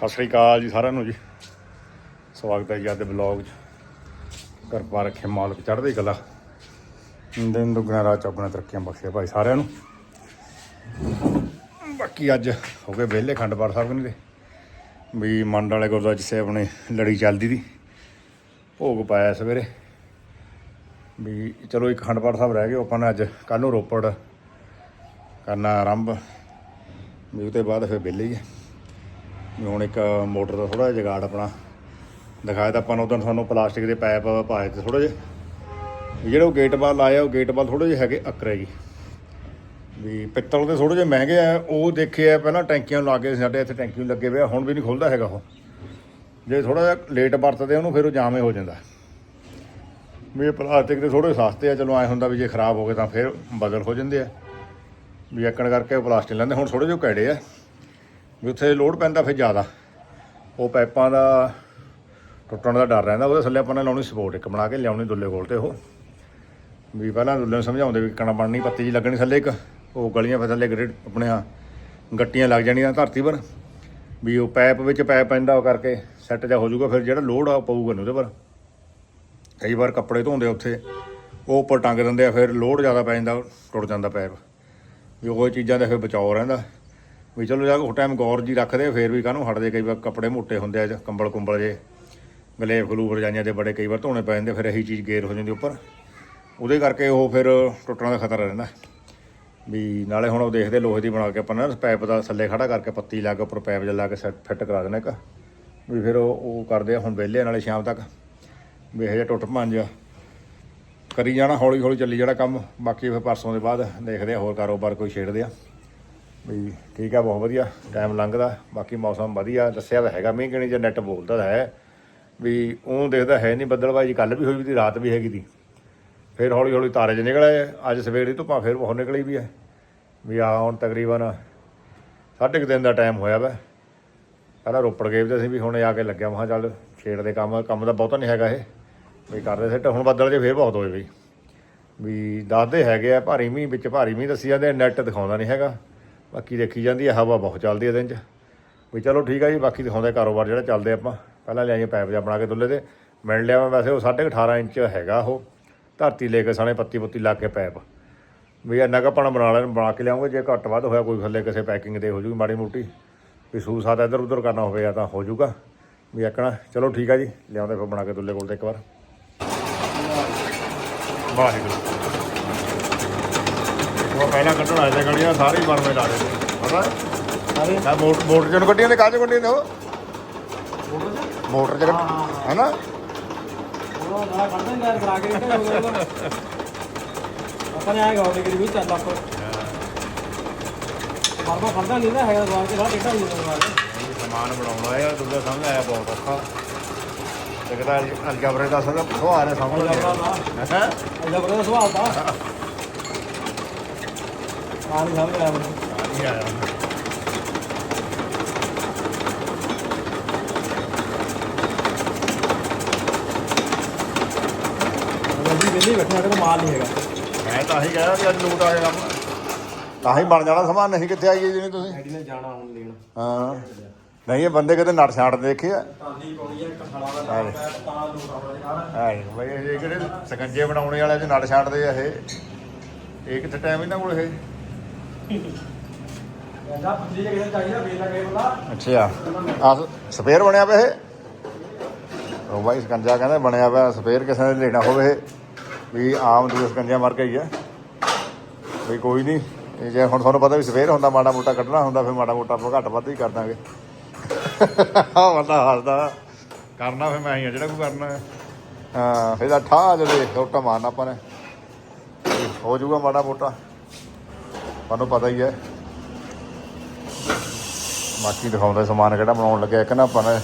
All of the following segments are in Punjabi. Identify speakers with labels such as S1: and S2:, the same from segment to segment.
S1: ਸਤਿ ਸ੍ਰੀ ਅਕਾਲ ਜੀ ਸਾਰਿਆਂ ਨੂੰ ਜੀ। ਸਵਾਗਤ ਹੈ ਜੀ ਅੱਜ ਦੇ ਬਲੌਗ 'ਚ। ਕਿਰਪਾ ਰੱਖੇ ਮਾਲਕ ਚੜ੍ਹਦੀ ਕਲਾ। ਦਿਨ ਦੁਗਣਾ ਰਾਤ ਚੌਗਣਾ ਤਰੱਕੀਆਂ ਬਖਸ਼ੇ ਭਾਈ ਸਾਰਿਆਂ ਨੂੰ। ਬਾਕੀ ਅੱਜ ਹੋ ਗਏ ਵਿਹਲੇ ਖੰਡਪਾਠ ਸਾਹਿਬ ਨੇ ਵੀ ਮੰਡ ਵਾਲੇ ਗੁਰਦੁਆਰੇ 'ਚ ਆਪਣੇ ਲੜੀ ਚੱਲਦੀ ਦੀ। ਭੋਗ ਪਾਇਆ ਸਵੇਰੇ। ਵੀ ਚਲੋ ਇੱਕ ਖੰਡਪਾਠ ਸਾਹਿਬ ਰਹਿ ਗਏ ਉਹ ਆਪਾਂ ਨੇ ਅੱਜ ਕੱਲ ਨੂੰ ਰੋਪੜ ਕਰਨਾ ਆਰੰਭ। ਵੀ ਉਹਦੇ ਬਾਅਦ ਫਿਰ ਵਿਹਲੇ ਹੀ ਹੈ ਹੁਣ ਇੱਕ ਮੋਟਰ ਦਾ ਥੋੜਾ ਜਿਹਾ ਜਗਾੜ ਆਪਣਾ। ਦਿਖਾਇਆ ਤਾਂ ਆਪਾਂ ਨੂੰ ਉਦੋਂ ਤੁਹਾਨੂੰ ਪਲਾਸਟਿਕ ਦੇ ਪਾਈਪ ਪਾਏ ਤੇ ਥੋੜੇ ਜਿਹੇ। ਵੀ ਜਿਹੜੇ ਉਹ ਗੇਟ ਬਾਲ ਲਾਏ ਆ, ਉਹ ਗੇਟ ਬਾਲ ਥੋੜੇ ਜਿਹੇ ਹੈਗੇ ਅਕਰੇ ਜੀ ਵੀ ਪਿੱਤਲ ਦੇ ਥੋੜੇ ਜਿਹੇ ਮਹਿੰਗੇ ਆ, ਉਹ ਦੇਖੇ ਆ ਪਹਿਲਾਂ ਟੈਂਕੀਆਂ ਲਾ ਕੇ ਸਾਡੇ ਇੱਥੇ ਟੈਂਕੀ ਲੱਗੇ ਹੋਏ ਆ, ਹੁਣ ਵੀ ਨਹੀਂ ਖੁੱਲਦਾ ਹੈਗਾ ਉਹ। ਜੇ ਥੋੜਾ ਜਿਹਾ ਲੇਟ ਵਰਤਦੇ ਉਹਨੂੰ, ਫਿਰ ਉਹ ਜਾਮੇ ਹੋ ਜਾਂਦਾ। ਵੀ ਇਹ ਪਲਾਸਟਿਕ ਦੇ ਥੋੜੇ ਸਸਤੇ ਆ, ਚਲੋ ਐ ਹੁੰਦਾ ਵੀ ਜੇ ਖਰਾਬ ਹੋ ਗਏ ਤਾਂ ਫਿਰ ਬਦਲ ਹੋ ਜਾਂਦੇ ਆ। ਵੀ ਐਕਣ ਕਰਕੇ ਉਹ ਪਲਾਸਟਿਕ ਲੈਂਦੇ, ਹੁਣ ਥੋੜੇ ਜਿਹੇ ਕੈੜੇ ਆ। ਵੀ ਉੱਥੇ ਲੋਡ ਪੈਂਦਾ ਫਿਰ ਜ਼ਿਆਦਾ। ਉਹ ਪਾਈਪਾਂ ਦਾ ਟੁੱਟਣ ਦਾ ਡਰ ਰਹਿੰਦਾ, ਉਹਦੇ ਥੱਲੇ ਆਪਾਂ ਨੇ ਲਾਉਣੀ ਸਪੋਰਟ ਇੱਕ ਬਣਾ ਕੇ, ਲਿਆਉਣੀ ਦੁੱਲੇ ਕੋਲ ਤੇ ਉਹ। ਵੀ ਪਹਿਲਾਂ ਦੁੱਲੇ ਨੂੰ ਸਮਝਾਉਂਦੇ ਵੀ ਕਣਾ ਬਣਨੀ, ਪੱਤੀ ਜੀ ਲੱਗਣੀ ਥੱਲੇ ਇੱਕ। ਉਹ ਗਲੀਆਂ ਫਿਰ ਥੱਲੇ ਗ੍ਰਿਡ ਆਪਣੇ ਆ ਗੱਟੀਆਂ ਲੱਗ ਜਾਣੀਆਂ ਧਰਤੀ ਪਰ। ਵੀ ਉਹ ਪਾਈਪ ਵਿੱਚ ਪਾਈਪ ਪੈਂਦਾ ਉਹ ਕਰਕੇ, ਸੈੱਟ ਜਾ ਹੋ ਜਾਊਗਾ, ਫਿਰ ਜਿਹੜਾ ਲੋਡ ਆ ਉਹ ਪਊਗਾ ਨਹੀਂ ਉਹਦੇ ਪਰ। ਕਈ ਵਾਰ ਕੱਪੜੇ ਧੋਂਦੇ ਉੱਥੇ, ਉਹ ਉੱਪਰ ਟੰਗ ਦਿੰਦੇ ਆ, ਫਿਰ ਲੋਡ ਜ਼ਿਆਦਾ ਪੈ ਜਾਂਦਾ, ਟੁੱਟ ਜਾਂਦਾ ਪਾਈਪ। ਵੀ ਉਹ ਚੀਜ਼ਾਂ ਦਾ ਫਿਰ ਬਚਾਓ ਰਹਿੰਦਾ। ਵੀ ਚਲੋ ਜਾ ਉਹ ਟਾਈਮ ਗੌਰ ਜੀ ਰੱਖਦੇ ਆ, ਫਿਰ ਵੀ ਕਾਹਨੂੰ ਹਟਦੇ? ਕਈ ਵਾਰ ਕੱਪੜੇ ਮੋਟੇ ਹੁੰਦੇ ਆ ਕੰਬਲ ਕੁੰਬਲ ਜੇ ਗਲੇਫ ਗਲੂਫ ਰਜਾਈਆਂ ਦੇ ਬੜੇ ਕਈ ਵਾਰ ਧੋਣੇ ਪੈ ਜਾਂਦੇ ਫਿਰ ਇਹੀ ਚੀਜ਼ ਗੇਰ ਹੋ ਜਾਂਦੀ ਉੱਪਰ। ਉਹਦੇ ਕਰਕੇ ਉਹ ਫਿਰ ਟੁੱਟਣ ਦਾ ਖਤਰਾ ਰਹਿੰਦਾ। ਵੀ ਨਾਲੇ ਹੁਣ ਉਹ ਦੇਖਦੇ ਲੋਹੇ ਦੀ ਬਣਾ ਕੇ ਆਪਾਂ ਨਾ ਪੈਪ ਦਾ ਥੱਲੇ ਖੜਾ ਕਰਕੇ ਪੱਤੀ ਲਾ ਕੇ ਉੱਪਰ ਪੈਪ ਜਿਹਾ ਲਾ ਕੇ ਸੈੱਟ ਫਿੱਟ ਕਰਾ ਦੇਣਾ ਇੱਕ। ਵੀ ਫਿਰ ਉਹ ਉਹ ਕਰਦੇ ਆ ਹੁਣ ਵਿਹਲੇ ਆ ਨਾਲੇ ਸ਼ਾਮ ਤੱਕ। ਵੀ ਇਹ ਜਿਹਾ ਟੁੱਟ ਭੰਨ ਕਰੀ ਜਾਣਾ ਹੌਲੀ ਹੌਲੀ ਚੱਲੀ ਜਾਣਾ ਕੰਮ ਬਾਕੀ ਫਿਰ ਪਰਸੋਂ ਦੇ ਬਾਅਦ ਦੇਖਦੇ ਆ ਹੋਰ ਕਾਰੋਬਾਰ ਕੋਈ ਛੇੜਦੇ ਆ। ਵੀ ਠੀਕ ਆ, ਬਹੁਤ ਵਧੀਆ। ਟਾਈਮ ਲੰਘਦਾ, ਬਾਕੀ ਮੌਸਮ ਵਧੀਆ। ਦੱਸਿਆ ਤਾਂ ਹੈਗਾ, ਮੀਂਹ ਕਿਣੀ ਜੇ ਨੈਟ ਬੋਲਦਾ ਤਾਂ ਹੈ। ਵੀ ਉਹ ਦੇਖਦਾ ਹੈ ਨਹੀਂ, ਬੱਦਲਬਾਜੀ ਕੱਲ ਵੀ ਹੋਈ ਵੀ ਤੀ ਰਾਤ ਵੀ ਹੈਗੀ ਦੀ ਫਿਰ ਹੌਲੀ ਹੌਲੀ ਤਾਰੇ ਚ ਨਿਕਲੇ, ਅੱਜ ਸਵੇਰ ਦੀ ਧੁੱਪਾਂ ਫਿਰ ਬਹੁਤ ਨਿਕਲੀ ਵੀ ਹੈ ਵੀ ਆ ਹੁਣ ਤਕਰੀਬਨ ਸਾਢੇ ਕੁ ਦਿਨ ਦਾ ਟਾਈਮ ਹੋਇਆ ਵਾ। ਪਹਿਲਾਂ ਰੋਪੜ ਗਏ ਵੀ ਤੇ ਅਸੀਂ ਵੀ ਹੁਣ ਆ ਕੇ ਲੱਗਿਆ ਮਹਾ ਚੱਲ ਛੇੜ ਦੇ ਕੰਮ ਕੰਮ ਦਾ ਬਹੁਤਾ ਨਹੀਂ ਹੈਗਾ ਇਹ। ਵੀ ਕਰਦੇ ਸਿੱਟ ਹੁਣ ਬੱਦਲ ਜੇ ਫੇਰ ਬਹੁਤ ਹੋਏ ਬਈ। ਵੀ ਦੱਸਦੇ ਹੈਗੇ ਆ, ਭਾਰੀ ਮੀਂਹ ਵਿੱਚ ਭਾਰੀ ਮੀਂਹ ਦੱਸੀ ਜਾਂਦੇ ਨੈਟ ਦਿਖਾਉਂਦਾ ਨਹੀਂ ਹੈਗਾ। ਬਾਕੀ ਦੇਖੀ ਜਾਂਦੀ ਹੈ ਹਵਾ ਬਹੁਤ ਚੱਲਦੀ ਹੈ ਦਿਨ 'ਚ। ਵੀ ਚਲੋ ਠੀਕ ਆ ਜੀ, ਬਾਕੀ ਦਿਖਾਉਂਦੇ ਕਾਰੋਬਾਰ ਜਿਹੜਾ ਚੱਲਦੇ ਆਪਾਂ। ਪਹਿਲਾਂ ਲਿਆਈਏ ਪੈਪ ਜਿਹਾ ਬਣਾ ਕੇ ਦੁੱਲੇ ਤੇ। ਮਿਲ ਲਿਆ ਮੈਂ ਵੈਸੇ ਉਹ 18.5 ਇੰਚ ਹੈਗਾ ਉਹ। ਧਰਤੀ ਲੈ ਕੇ ਸਾਣੇ ਪੱਤੀ ਪੁੱਤੀ ਲਾ ਕੇ ਪੈਪ ਵੀ ਇੰਨਾ ਕੁ ਆਪਾਂ ਬਣਾ ਲੈਣ, ਬਣਾ ਕੇ ਲਿਆਉਂਗੇ, ਜੇ ਘੱਟ ਵੱਧ ਹੋਇਆ ਕੋਈ ਥੱਲੇ ਕਿਸੇ ਪੈਕਿੰਗ ਦੇ ਹੋ ਜੂਗੀ ਮਾੜੀ ਮੋਟੀ। ਵੀ ਸੂ ਸਾਦਾ ਇੱਧਰ ਉੱਧਰ ਕਰਨਾ ਹੋਵੇ ਜਾਂ ਤਾਂ ਹੋ ਜੂਗਾ ਵੀ ਆਕਣਾ ਚਲੋ ਠੀਕ ਆ ਜੀ, ਲਿਆਉਂਦੇ ਫਿਰ ਬਣਾ ਕੇ ਦੁੱਲੇ ਕੋਲ ਤੇ ਇੱਕ ਵਾਰ। ਵਾਹਿਗੁਰੂ। ਉਹ ਪਹਿਲਾਂ ਕੱਢਣ ਆਏ ਤੇ ਗੜੀਆਂ ਸਾਰੇ ਬਰਮੇ ਲਾ ਦੇ ਪਤਾ
S2: ਸਾਰੇ?
S1: ਮੈਂ ਮੋਟਰ ਮੋਟਰ ਜਨ ਕੱਢੀਆਂ ਨੇ ਕਾਜ ਕੱਢੀਆਂ ਨੇ ਉਹ? ਮੋਟਰ ਚ ਹੈ ਨਾ
S2: ਉਹ ਨਾ ਕੱਢਦੇ ਨੇ ਕਰਾ ਕੇ ਆਪਾਂ ਨੇ? ਆਏਗਾ ਉਹਦੇ ਵੀ ਚੱਲ ਆਪਾਂ। ਮਰਮਾ ਫੜਦਾ ਨਹੀਂ ਨਾ ਹੈਗਾ ਦਵਾਰ ਤੇ ਸਾਰਾ ਟੇਢਾ ਹੋ ਜਾਂਦਾ
S1: ਸਮਾਨ ਬਣਾਉਣਾ ਹੈ ਦੁੱਲੇ ਸਮਝ ਆਇਆ ਬਹੁਤ ਔਖਾ। ਲੱਗਦਾ ਅਲਜਬਰੇ ਦਾ ਸਦਾ ਸੁਹਾਰ ਹੈ ਸਮਝ
S2: ਨਾ
S1: ਹੈ?
S2: ਇਹਦਾ ਬੜਾ ਸਵਾਲ ਤਾਂ। ਆ ਨਹੀਂ ਸਮਝ ਆਇਆ ਮੈਨੂੰ
S1: ਨਹੀਂ ਆਇਆ
S2: ਅਸੀਂ ਵਿਹਲੇ ਹੀ ਬੈਠੇ ਸਾਡੇ ਕੋਲ ਮਾਲ ਨਹੀਂ ਹੈਗਾ।
S1: ਮੈਂ ਤਾਂ ਹੀ ਕਹਿਆ ਵੀ ਅੱਜ ਲੂਟ ਆ ਜਾਣਾ ਤਾਂ ਹੀ ਬਣ ਜਾਣਾ ਸਮਾਨ ਨਹੀਂ ਕਿੱਥੇ ਆਈਏ ਜੀ ਤੁਸੀਂ?
S2: ਨੇ ਜਾਣਾ ਹੁਣ ਲੈਣ।
S1: ਹਾਂ। ਨਹੀਂ ਇਹ ਬੰਦੇ ਕਿਤੇ ਨੜ ਛਾੜ ਦੇਖੇ ਆ।
S2: ਤਾਂਦੀ ਪਾਉਣੀ ਹੈ ਕਠਾਲਾ ਦਾ ਨਾਮ ਹੈ ਤਾਂ ਲੋਕ ਆਪਣੇ ਸਾਰਾ।
S1: ਹੈ ਬਈ ਇਹ ਜਿਹੜੇ ਸਕੰਜੇ ਬਣਾਉਣੇ ਵਾਲੇ ਚ ਨੜ ਛਾੜਦੇ ਆ ਇਹ। ਇਹ ਕਿੱਥੇ ਟਾਈਮ ਇਹਨਾਂ ਕੋਲ ਇਹ?
S2: ਇਹਦਾ ਪੁੱਜੀ ਜੇ ਕਿਸੇ ਚਾਹੀਦਾ ਵੇਚ ਲਗੇ ਬੰਦਾ
S1: ਅੱਛਾ। ਆ ਸਪੇਅਰ ਬਣਿਆ ਪਿਆ ਇਹ? ਉਹ ਬਾਈ ਸਕੰਜਾ ਕਹਿੰਦਾ ਬਣਿਆ ਪਿਆ, ਸਪੇਅਰ ਕਿਸੇ ਨੇ ਲੈਣਾ ਹੋਵੇ ਵੀ ਆਮ ਦੂਜੇ ਸਕੰਜਾ ਮਾਰ ਕੇ ਹੀ ਆ। ਵੀ ਕੋਈ ਨਹੀਂ, ਇਹ ਜੇ ਹੁਣ ਤੁਹਾਨੂੰ ਪਤਾ ਵੀ ਸਪੇਅਰ ਹੁੰਦਾ, ਮਾੜਾ ਮੋਟਾ ਕੱਢਣਾ ਹੁੰਦਾ, ਫਿਰ ਮਾੜਾ ਮੋਟਾ ਆਪਾਂ ਘੱਟ ਵੱਧ ਹੀ ਕਰ ਦਾਂਗੇ। ਆਹ ਬੰਦਾ ਹੱਸਦਾ। ਕਰਨਾ ਫਿਰ ਮੈਂ ਹੀ ਆ, ਜਿਹੜਾ ਕੋਈ ਕਰਨਾ ਹੈ। ਹਾਂ ਫਿਰ ਤਾਂ ਠਾ ਜਦੇ ਛੋਟਾ ਮਾਰਨਾ ਆਪਾਂ ਨੇ। ਹੋ ਜਾਊਗਾ ਮਾੜਾ ਮੋਟਾ। ਤੁਹਾਨੂੰ ਪਤਾ ਹੀ ਹੈ। ਬਾਕੀ ਦਿਖਾਉਂਦਾ ਸਮਾਨ ਕਿਹੜਾ ਬਣਾਉਣ ਲੱਗਿਆ। ਇੱਕ ਨਾ ਆਪਾਂ ਨੇ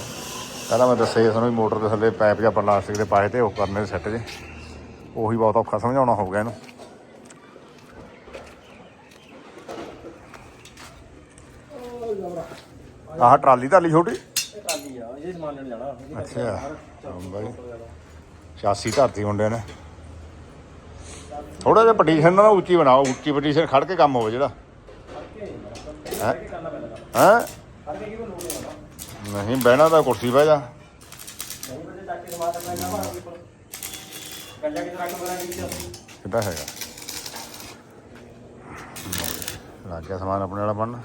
S1: ਪਹਿਲਾਂ ਮੈਂ ਦੱਸਿਆ ਤੁਹਾਨੂੰ ਵੀ ਮੋਟਰ ਦੇ ਥੱਲੇ ਪਾਈਪ ਜਾਂ ਪਲਾਸਟਿਕ ਦੇ ਪਾਏ ਤੇ ਉਹ ਕਰਨੇ ਸੈੱਟ ਜੇ। ਉਹੀ ਬਹੁਤ ਔਖਾ ਸਮਝਾਉਣਾ ਹੋ ਗਿਆ ਇਹਨੂੰ। ਆਹ ਟਰਾਲੀ ਧਾਲੀ ਛੋਟੀ?
S2: ਟਰਾਲੀ ਆ ਇਹ ਸਮਾਨ ਲੈਣ ਜਾਣਾ।
S1: ਅੱਛਾ ਬਾਈ। ਚਾਸੀ ਧਰਤੀ ਮੁੰਡੇ ਨੇ। ਥੋੜਾ ਜਿਹਾ ਪਟੀਸ਼ਨ ਨਾ ਉੱਚੀ ਬਣਾਓ, ਉੱਚੀ ਪਟੀਸ਼ਨ ਖੜ ਕੇ ਕੰਮ ਹੋਵੇ ਜਿਹੜਾ। ਹੈਂ? ਹੈਂ?
S2: ਪੈਂਦਾ ਨਹੀਂ,
S1: ਬਹਿਣਾ ਤਾਂ ਕੁਰਸੀ ਬਹਿ ਜਾ।
S2: ਨਹੀਂ ਸਮਾਨ
S1: ਹੈਗਾ। ਲੱਗ ਗਿਆ ਸਮਾਨ ਆਪਣੇ ਵਾਲਾ ਬਣਨ।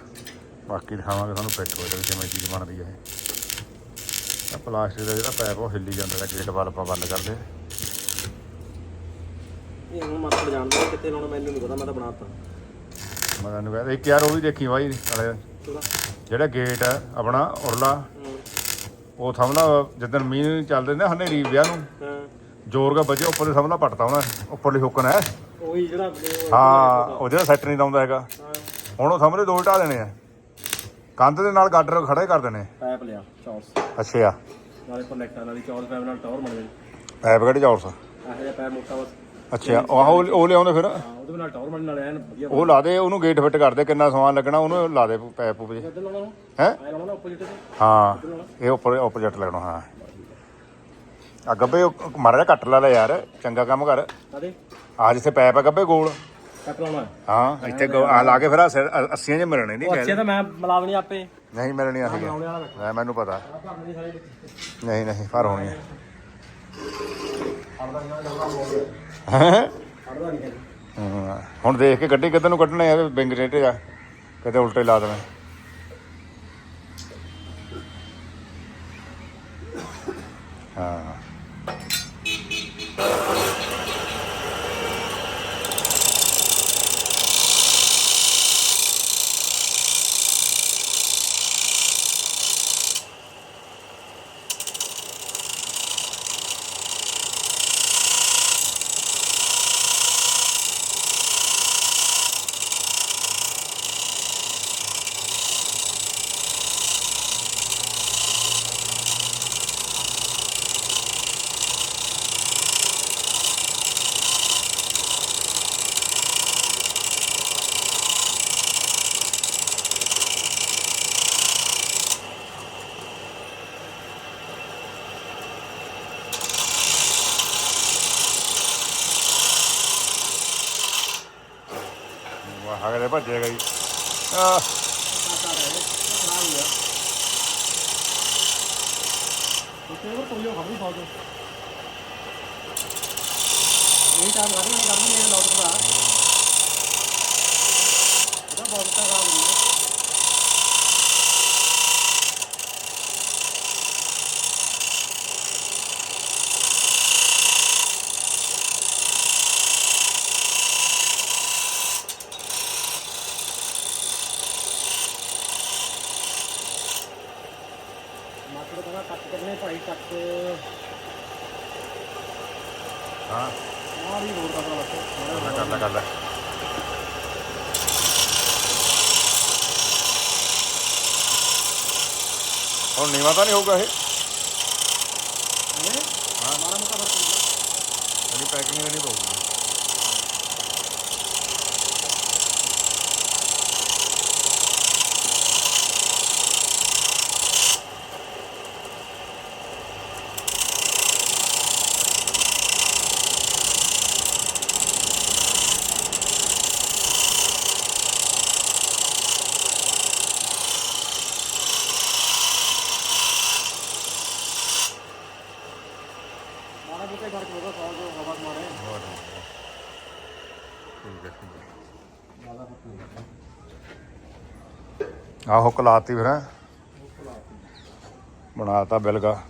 S1: ਬਾਕੀ ਦਿਖਾਵਾਂਗੇ ਤੁਹਾਨੂੰ ਫਿੱਟ ਹੋ ਜਾਵੇ ਕਿਵੇਂ ਚੀਜ਼ ਬਣਦੀ ਹੈ ਇਹ। ਪਲਾਸਟਿਕ ਦਾ ਜਿਹੜਾ ਪੈਪ ਉਹ ਹਿੱਲੀ ਜਾਂਦਾ ਹੈ ਗੇਟ ਵਾਲ ਆਪਾਂ ਬੰਦ ਕਰਦੇ।
S2: ਇਹ ਹੁਣ ਮਾਤੜ ਜਾਣਦਾ ਕਿੱਥੇ ਲਾਉਣਾ ਮੈਨੂੰ ਨਹੀਂ ਪਤਾ ਮੈਂ ਤਾਂ ਬਣਾਤਾ।
S1: ਮੈਂ ਤੁਹਾਨੂੰ ਕਹਿੰਦਾ ਇੱਕ ਯਾਰ ਉਹ ਵੀ ਦੇਖੀ ਬਾਈ
S2: ਚਲੋ
S1: ਜਿਹੜਾ ਗੇਟ ਹੈ ਆਪਣਾ ਉਰਲਾ। ਉਹ ਸਮਝਲਾ ਜਿੱਦਣ ਮੀਂਹ ਚੱਲਦੇ ਨੇ ਹਨੇਰੀ ਵਿਆਹ ਨੂੰ।
S2: ਹਾਂ।
S1: ਜ਼ੋਰ ਕਾ ਵੱਜੇ ਉੱਪਰ ਦੇ ਸਮਝਲਾ ਪੱਟਤਾ ਉਹਨੇ ਉੱਪਰਲੀ ਹੁੱਕਣ ਹੈ
S2: ਉਹੀ ਜਿਹੜਾ
S1: ਹਾਂ ਉਹ ਜਿਹੜਾ ਸੈੱਟ ਨਹੀਂ ਲਾਉਂਦਾ ਹੈਗਾ। ਹੁਣ ਉਹ ਸਾਹਮਣੇ ਦੋ ਢਾ ਦੇਣੇ ਆ। ਕੰਧ ਦੇ ਨਾਲ ਗਾਡਰ ਖੜੇ ਕਰ ਦੇਣੇ।
S2: ਪੈਪ ਲਿਆ ਚੌਰਸ।
S1: ਅੱਛਾ।
S2: ਨਾਲੇ ਪਲੇਟਾਂ ਵਾਲੀ ਚੌਰਸ ਪੈਪ ਨਾਲ ਟਾਵਰ ਬਣ ਗਈ
S1: ਪੈਪ ਕਿਹੜੇ ਚੌਰਸ?
S2: ਇਹੋ ਜਿਹਾ ਪੈਪ ਮੋਟਾ ਬਸ।
S1: ਅੱਛਾ ਉਹ ਉਹ- ਉਹ ਲਿਆਉਂਦੇ ਫਿਰ?
S2: ਹਾਂ ਉਹਦੇ ਨਾਲ ਬਣ ਨਾਲੇ ਐਨ ਵਧੀਆ
S1: ਉਹ ਲਾ ਦੇ ਉਹਨੂੰ ਗੇਟ ਫਿੱਟ ਕਰ ਦੇ ਕਿੰਨਾ ਸਮਾਨ ਲੱਗਣਾ ਉਹਨੂੰ ਲਾ ਦੇ ਪੈਪ ਪੂਪ ਜੇ
S2: ਇੱਧਰ ਲਾਉਣਾ ਨੂੰ
S1: ਹੈ?
S2: ਐ ਲਾਉਣਾ ਨਾ ਆਪੋਜ਼ਿਟ ਤੇ?
S1: ਹਾਂ ਇਹ ਉੱਪਰ ਆਪੋਜੀਟ ਲੱਗਣਾ ਹਾਂ। ਆ ਗੱਬੇ ਉਹ ਮਾੜਾ ਜਿਹਾ ਕੱਟ ਲਾ ਲੈ ਯਾਰ ਚੰਗਾ ਕੰਮ ਕਰ।
S2: ਕਾਦੇ
S1: ਆ ਜਿੱਥੇ ਪੈਪ ਆ ਗੱਬੇ ਗੋਲ
S2: ਲਾਉਣਾ।
S1: ਹਾਂ ਇੱਥੇ ਗੋ- ਆ ਲਾ ਕੇ ਫਿਰ ਆ ਸਿਰ- ਅ- ਅੱਸੀਆਂ ਜੇ ਮਿਲਣੇ ਨਹੀਂ
S2: ਉਹ ਅੱਛੇ ਤਾਂ ਮੈਂ ਮਿਲਾਵਣੀ ਆਪੇ।
S1: ਨਹੀਂ ਮਿਲਣੀਆਂ ਸੀਗੀਆਂ
S2: ਲਾਉਣੇ ਵਾਲਾ ਬੈਠਾ
S1: ਮੈਂ ਮੈਨੂੰ ਪਤਾ। ਨਹੀਂ ਨਹੀਂ ਪਰ
S2: ਜਾਂਦਾ ਹੋ? ਨਹੀਂ
S1: ਹਾਂ, ਹੁਣ ਦੇਖ ਕੇ ਗੱਡੀ ਕਿੱਧਰ ਨੂੰ ਕੱਢਣੇ ਆ ਬਿੰਗ ਰੇਟੇ ਆ। ਕਿਤੇ ਉਲਟੇ ਲਾ ਦੇਣੇ। ਹਾਂ। ਅਗਲੇ ਭੱਜੇਗਾ ਜੀ ਆ
S2: ਉੱਤੇ ਉਹ ਕੋਈ ਉਹ ਖਬਰੀ ਪਾਉ ਇਹ ਤਾਂ ਮਾਰੇ ਨਾ ਕਰਨੀ ਇਹ ਲੋਟ ਦਾ ਇਹਦਾ ਬਹੁਤ ਤਾਂ ਕੰਮ ਨਹੀਂ ਮਾਤਰ ਕਹਿੰਦਾ ਕੱਟ ਕਰਨੇ ਭਾਈ ਕੱਟ
S1: ਹਾਂ।
S2: ਆ ਵੀ ਰੋਡ ਕਰਨਾ ਬਸ।
S1: ਕਰ ਲੈ ਕਰ ਲੈ ਹੁਣ ਨੀਵਾ ਤਾਂ ਨਹੀਂ ਹੋਊਗਾ ਇਹ
S2: ਹਾਂ ਮਾਰਾ ਮੋਟਾ ਫ਼ਰਕ ਹੁੰਦਾ
S1: ਇਹਦੀ ਪੈਕਿੰਗ ਨਹੀਂ ਪਊਗੀ
S2: ਮਾਰਾ ਮੋਟਾ ਹੀ ਫ਼ਰਕ ਹੋਗਾ ਸੌ ਜੋ ਹਵਾ ਮਾਰੇ
S1: ਠੀਕ ਹੈ ਠੀਕ ਹੈ
S2: ਜ਼ਿਆਦਾ ਫ਼ਰਕ ਨਹੀਂ ਹੁੰਦਾ
S1: ਆਹੋ ਕਲਾਤੀ ਫਿਰ ਹੈਂ? ਬਣਾਤਾ ਬਿਲਗਾ।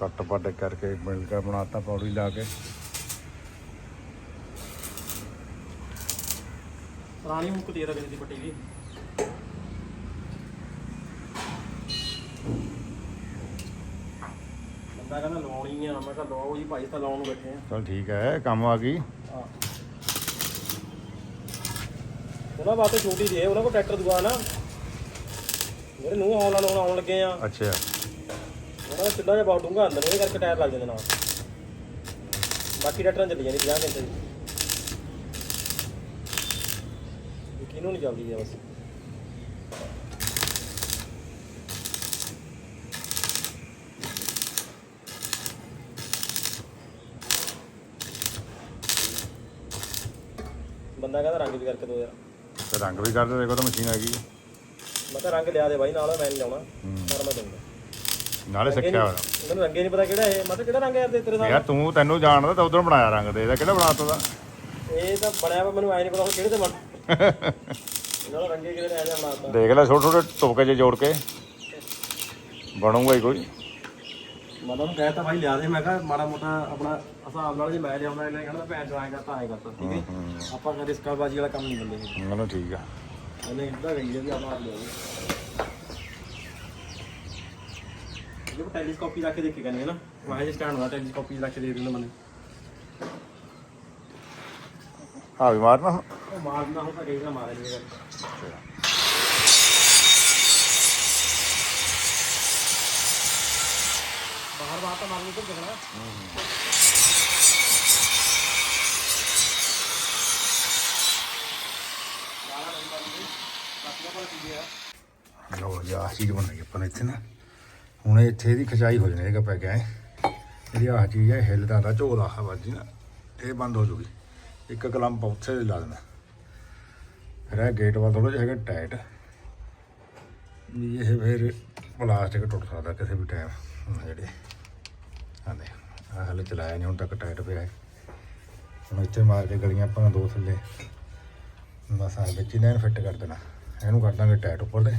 S1: ਕੱਟ ਪੱਟ ਕਰਕੇ ਬਿਲਗਾ ਬਣਾਤਾ ਪੌੜੀ ਲਾ ਕੇ।
S2: ਪੁਰਾਣੀ ਮੁੱਕ ਦੇ ਰਵੇ ਦੀ ਪੱਟੀ ਵੀ ਬੰਦਾ ਕਹਿੰਦਾ ਲਾਉਣੀ ਆ ਮੈਂ ਕਿਹਾ ਲਾਓ ਜੀ ਭਾਈ ਤਾਂ ਲਾਉਣ ਨੂੰ ਬੈਠੇ ਆ।
S1: ਚਲ ਠੀਕ ਹੈ ਕੰਮ ਆ ਗਈ।
S2: ਉਹਨਾਂ ਵਾਸਤੇ ਛੋਟੀ ਜੀ ਹੈ ਉਹਨਾਂ ਕੋਲ ਟਰੈਕਟਰ ਦੁਕਾਨ ਆ ਮੇਰੇ ਨੂੰ ਆਉਣ ਲਾਉਣ ਆਉਣ ਲੱਗੇ ਆ।
S1: ਅੱਛਾ।
S2: ਉਹਨਾਂ ਚੁੱਲਾ ਜਿਹਾ ਬਹੁਤ ਡੂੰਘਾ ਅੰਦਰ ਉਹਦੇ ਕਰਕੇ ਟਾਇਰ ਲੱਗ ਜਾਂਦੇ ਨਾਲ। ਬਾਕੀ ਟਰੈਕਟਰਾਂ ਚੱਲੀ ਜਾਂਦੀ 50 ਘੰਟੇ ਦੀ ਕਿਹਨੂੰ ਨਹੀਂ ਚੱਲਦੀ ਆ ਬਸ। ਬੰਦਾ ਕਹਿੰਦਾ ਰੰਗ ਵੀ ਕਰਕੇ ਦੋ ਯਾਰ।
S1: ਤੇ ਰੰਗ ਵੀ ਕਰਦੇ ਦੇਖੋ ਤਾਂ ਮਸ਼ੀਨ ਆ। ਗਈ ਹੈ।
S2: ਮੈਂ ਤਾਂ ਰੰਗ ਲਿਆ ਦੇ ਬਾਈ ਨਾਲ ਮੈਂ ਨਹੀਂ ਲਾਉਣਾ ਪਰ ਮੈਂ ਦਊਂਗਾ।
S1: ਨਾਲੇ ਸਿੱਖਿਆ ਹੋਇਆ।
S2: ਮੈਨੂੰ ਰੰਗੇ ਨਹੀਂ ਪਤਾ ਕਿਹੜਾ ਇਹ। ਮੈਂ ਤਾਂ ਕਿਹੜਾ ਰੰਗ ਹੈ ਯਾਰ ਤੇਰੇ ਨਾਲ?
S1: ਯਾਰ ਤੂੰ ਤੈਨੂੰ ਜਾਣਦਾ ਤਾਂ ਉਧਰ ਬਣਾਇਆ ਰੰਗ ਦੇ ਇਹਦਾ ਕਿਹੜਾ ਬਣਾਤਾ ਦਾ
S2: ਇਹ ਤਾਂ ਬਣਿਆ ਵਾ ਮੈਨੂੰ ਐ ਨਹੀਂ ਪਤਾ ਕਿਹੜੇ ਤੇ ਬਣ ਇਹਨਾਂ ਦਾ ਰੰਗੇ ਕਿਹੜੇ ਨੇ ਐਂ
S1: ਦੇਖ ਲੈ ਛੋਟੇ ਛੋਟੇ ਟੋਕੇ ਜੇ ਜੋੜ ਕੇ। ਬਣੂਗਾ ਹੀ ਕੋਈ।
S2: ਮੈਂ ਤਾਂ ਉਹਨੂੰ ਕਹਿਤਾ ਭਾਈ ਲਿਆ ਦੇ ਮੈਂ ਕਿਹਾ ਮਾੜਾ ਮੋਟਾ ਆਪਣਾ ਹਿਸਾਬ ਨਾਲ ਜੇ ਮੈਂ ਲਿਆਉਂਦਾ ਇਹਨੇ ਕਹਿੰਦਾ ਭੈਣ ਚੋਂ ਐਂ ਕਰਤਾ ਐਂ ਕਰਤਾ ਠੀਕ ਹੈ ਆਪਾਂ ਕਦੇ ਰਿਸਕਾਬਾਜੀ ਵਾਲਾ ਕੰਮ ਨਹੀਂ ਕਰਦੇ
S1: ਮੈਨੂੰ ਠੀਕ ਆ।
S2: ਇਹਨੇ ਇਦਾਂ ਗਈ ਵੀ ਆਪਾਂ ਆਪ ਲਿਆਉਂਦੇ। ਜੇ ਟੈਲੀਸਕੋਪੀ ਰੱਖ ਕੇ ਦੇਖੇ ਕਹਿੰਦੇ ਨਾ। ਮੈਂ ਜੇ ਸਟੈਂਡ ਹੁੰਦਾ ਟੈਲੀਸਕੋਪੀ ਰੱਖ ਕੇ ਦੇ ਦਿੰਦਾ ਮੈਨੂੰ
S1: ਆ ਵੀ ਮਾਰਨਾ
S2: ਉਹ ਮਾਰਨਾ ਹੁੰਦਾ ਕਈ ਨਾ ਮਾਰੇ ਨਹੀਂ ਗੱਲ ਬਾਹਰ ਬਾਹਰ ਤਾਂ ਮਾਰਨੀ ਤੋਂ
S1: ਲੋ ਜੀ, ਆਹ ਚੀਜ਼ ਬਣਾਈ ਆਪਾਂ ਨੇ ਇੱਥੇ ਨਾ। ਹੁਣ ਇੱਥੇ ਇਹਦੀ ਖਚਾਈ ਹੋ ਜਾਣੀ ਹੈਗਾ ਪੈ ਗਿਆ ਜਿਹੜੀ ਆਹ ਚੀਜ਼ ਹੈ ਹਿੱਲਦਾ ਦਾ ਝੋਲਾ ਹਵਾ ਜੀ ਨਾ, ਇਹ ਬੰਦ ਹੋ ਜੂਗੀ। ਇੱਕ ਕਲੰਪ ਉੱਥੇ ਲਾ ਦੇਣਾ। ਫਿਰ ਇਹ ਗੇਟ ਵੱਲ ਥੋੜਾ ਜਿਹਾ ਹੈਗਾ ਟਾਈਟ ਵੀ ਇਹ ਫਿਰ ਪਲਾਸਟਿਕ ਟੁੱਟ ਸਕਦਾ ਕਿਸੇ ਵੀ ਟਾਈਮ ਜਿਹੜੇ। ਆਂਦੇ, ਆਹ ਹਲੇ ਚਲਾਇਆ ਨਹੀਂ ਹੁਣ ਤੱਕ ਟਾਈਟ ਪਿਆ ਹੈ। ਹੁਣ ਇੱਥੇ ਮਾਰ ਕੇ ਗਲੀਆਂ ਆਪਾਂ ਦੋ ਥੱਲੇ, ਬਸ ਆ ਵਿੱਚ ਇਹਨਾਂ ਨੂੰ ਫਿੱਟ ਕਰ ਦੇਣਾ। ਇਹਨੂੰ ਕਰ ਦਾਂਗੇ ਟਾਈਟ ਉੱਪਰ ਦੇ।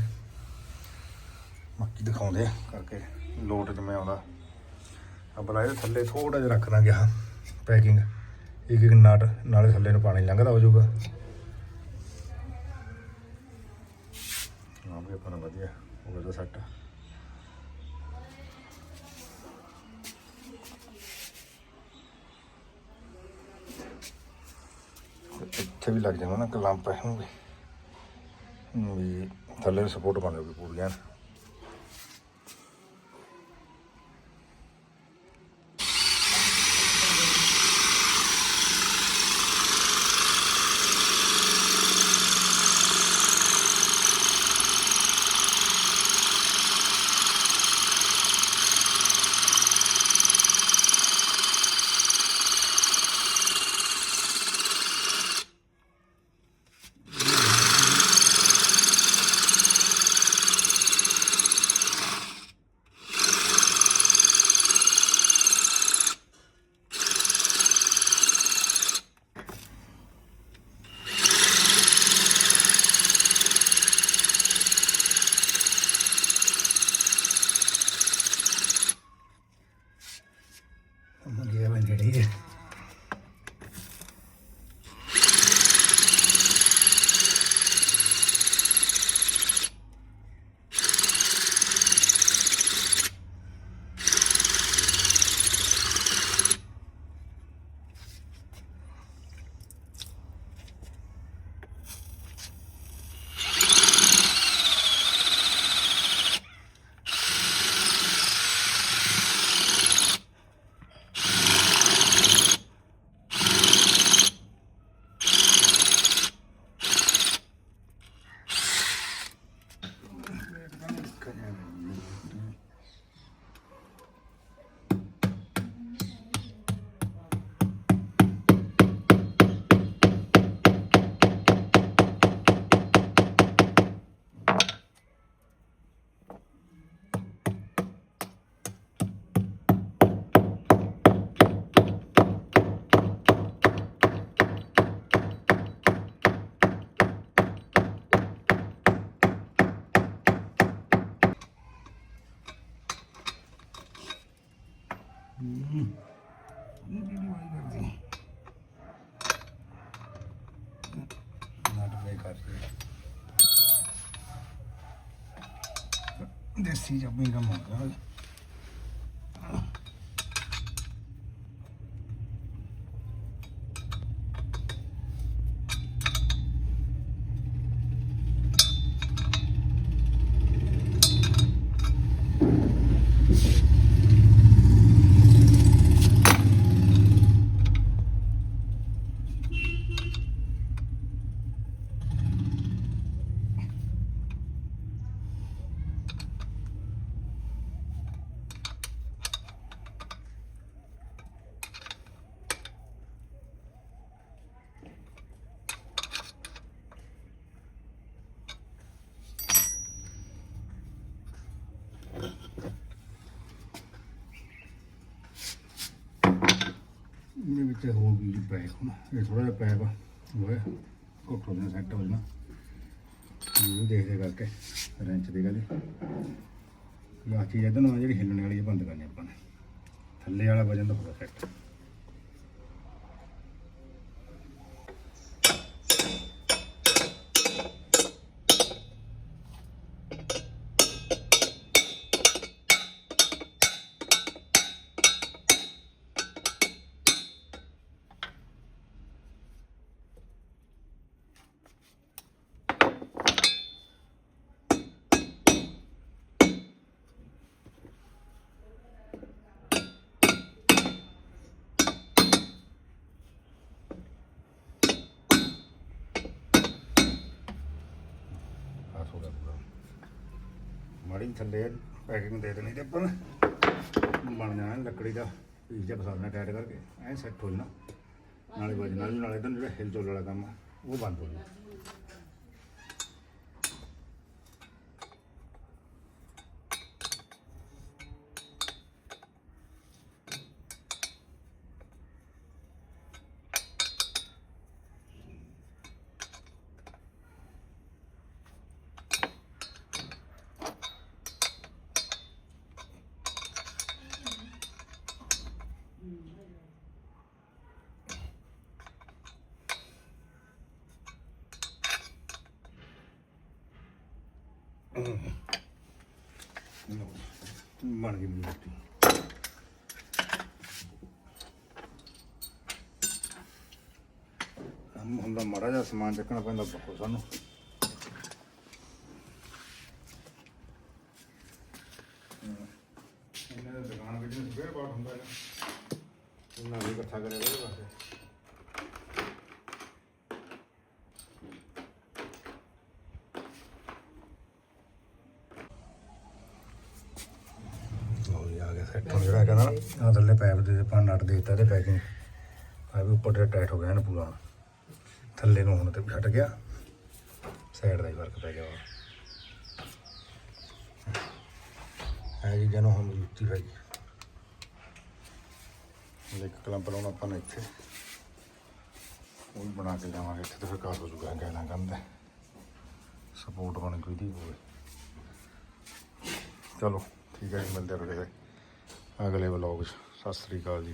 S1: ਬਾਕੀ ਦਿਖਾਉਂਦੇ ਆ ਕਰਕੇ ਲੋਟ ਜਿਵੇਂ ਆਉਂਦਾ। ਆ ਬਲਾ ਥੱਲੇ ਥੋੜਾ ਜਿਹਾ ਰੱਖ ਦਾਂਗੇ ਆ ਪੈਕਿੰਗ। ਇੱਕ ਇੱਕ ਨਾਟ ਨਾਲੇ ਥੱਲੇ ਨੂੰ ਪਾਣੀ ਲੰਘਦਾ ਹੋ ਜਾਊਗਾ। ਹਾਂ ਵੀ ਵਧੀਆ ਹੋ ਗਿਆ ਸੈੱਟ। ਲੱਗ ਜਾਣਾ ਨਾ ਕਲੰਪ ਇਹਨੂੰ ਵੀ। ਵੀ ਥੱਲੇ ਸਪੋਰਟ ਬਣ ਜਾਊਗੀ ਪੂਰੀ ਐਨ ਮੁੰਡੇ ਬਣ ਜਿਹੜੀ ਹੈ ਨਟ ਵੇ ਕਰ ਦੇਸੀ ਜੱਬੀ ਕੰਮ ਹੋ ਗਿਆ ਇਹਦੇ ਵਿੱਚ ਹੋ ਗਈ ਜੀ ਪੈਕ ਹੁਣ। ਇਹ ਥੋੜਾ ਜਿਹਾ ਪੈਪ ਹੋਇਆ ਹੋ ਦੇ ਸੈੱਟ ਹੋ ਜਾਣਾ। ਇਹ ਵੀ ਦੇਖਦੇ ਕਰਕੇ ਰੈਂਚ ਦੀ ਗੱਲ ਆਹ ਚੀਜ਼ ਇਹਦੇ ਨਾਲ ਜਿਹੜੀ ਹਿੱਲਣ ਵਾਲੀ ਇਹ ਬੰਦ ਕਰਨੀ ਆਪਾਂ ਨੇ। ਥੱਲੇ ਵਾਲਾ ਵਜਨ ਦਾ ਪੂਰਾ ਸੈੱਟ ਥੱਲੇ ਪੈਕਿੰਗ ਦੇ ਦੇਣੀ ਤੇ ਆਪਾਂ ਬਣ ਜਾਣਾ ਲੱਕੜੀ ਦਾ ਪੀਸ ਜਿਹਾ ਫਸਾਉਣਾ ਟਾਈਟ ਕਰਕੇ। ਐ ਸੈੱਟ ਹੋ ਜਾਣਾ। ਨਾਲੇ ਵਜਣਾ ਨਾਲੇ ਤਾਂ ਜਿਹੜਾ ਹਿਲ ਜੁਲ ਵਾਲਾ ਕੰਮ ਆ, ਉਹ ਬੰਦ ਹੋ ਜਾਣਾ। ਬਣ ਗਈ ਮੂਰਤੀ ਕੰਮ ਹੁੰਦਾ ਮਾੜਾ ਜਿਹਾ ਸਮਾਨ ਚੱਕਣਾ ਪੈਂਦਾ ਬਹੁਤ ਸਾਨੂੰ ਇਹਨਾਂ ਦਾ ਦੁਕਾਨ ਵਿੱਚ ਸਪੇਅਰ ਪਾਰਟ ਹੁੰਦਾ ਹੈ ਇਹਨਾਂ ਵੀ ਇਕੱਠਾ ਕਰਿਆ ਉਹਦੇ ਵਾਸਤੇ ਲਓ ਜੀ ਆ ਗਿਆ ਸੈੱਟ ਹੋ ਜਿਹੜਾ ਕਹਿੰਦਾ ਨਾ ਆਹ ਥੱਲੇ ਪੈਪ ਦੇ ਆਪਾਂ ਨਟ ਦੇ ਦਿੱਤਾ ਤੇ ਪੈਕਿੰਗ ਆ ਵੀ ਉੱਪਰ ਤੇ ਟਾਈਟ ਹੋ ਗਿਆ ਨਾ ਪੂਰਾ। ਥੱਲੇ ਨੂੰ ਹੁਣ ਤੇ ਵੀ ਛੱਡ ਗਿਆ। ਸਾਈਡ ਦਾ ਹੀ ਫ਼ਰਕ ਪੈ ਗਿਆ ਵਾ। ਇਹ ਜੀ ਜਨੋ ਹੁਣ ਜੁੱਤੀ ਪੈ ਗਈ। ਇੱਕ ਕਲੰਪ ਲਾਉਣਾ ਆਪਾਂ ਨੇ ਇੱਥੇ। ਉਹ ਵੀ ਬਣਾ ਕੇ ਜਾਵਾਂਗੇ ਇੱਥੇ ਤੇ ਫਿਰ ਕਾਸ ਹੋ ਜੂਗਾ ਕਹਿਣਾ ਕੰਦਾ ਸਪੋਰਟ ਬਣ ਗਈ ਦੀ ਹੋਵੇ ਚਲੋ, ਠੀਕ ਹੈ ਜੀ, ਮਿਲਦੇ ਹਾਂ ਫਿਰ ਅਗਲੇ ਵਲੌਗ 'ਚ। ਸਤਿ ਸ੍ਰੀ ਅਕਾਲ ਜੀ।